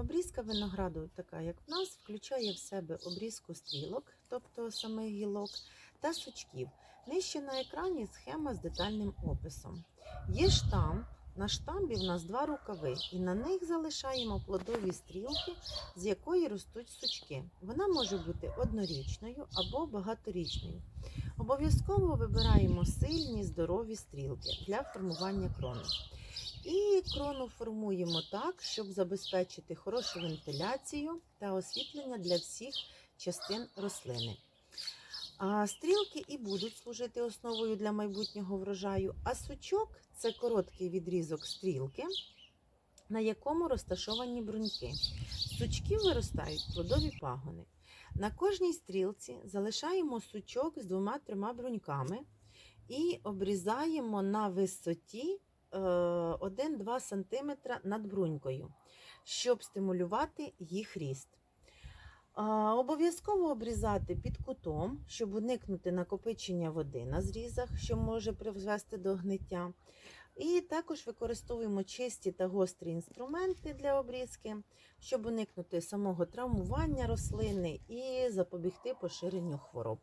Обрізка винограду, така як в нас, включає в себе обрізку стрілок, тобто самих гілок, та сучків. Нижче на екрані схема з детальним описом. Є штамп. На штамбі в нас два рукави, і на них залишаємо плодові стрілки, з якої ростуть сучки. Вона може бути однорічною або багаторічною. Обов'язково вибираємо сильні, здорові стрілки для формування крони. І крону формуємо так, щоб забезпечити хорошу вентиляцію та освітлення для всіх частин рослини. Стрілки і будуть служити основою для майбутнього врожаю, а сучок це короткий відрізок стрілки, на якому розташовані бруньки. З сучків виростають плодові пагони. На кожній стрілці залишаємо сучок з двома-трьома бруньками і обрізаємо на висоті е, 1-2 см над брунькою, щоб стимулювати їх ріст. Обов'язково обрізати під кутом, щоб уникнути накопичення води на зрізах, що може призвести до гниття. І також використовуємо чисті та гострі інструменти для обрізки, щоб уникнути самого травмування рослини і запобігти поширенню хвороб.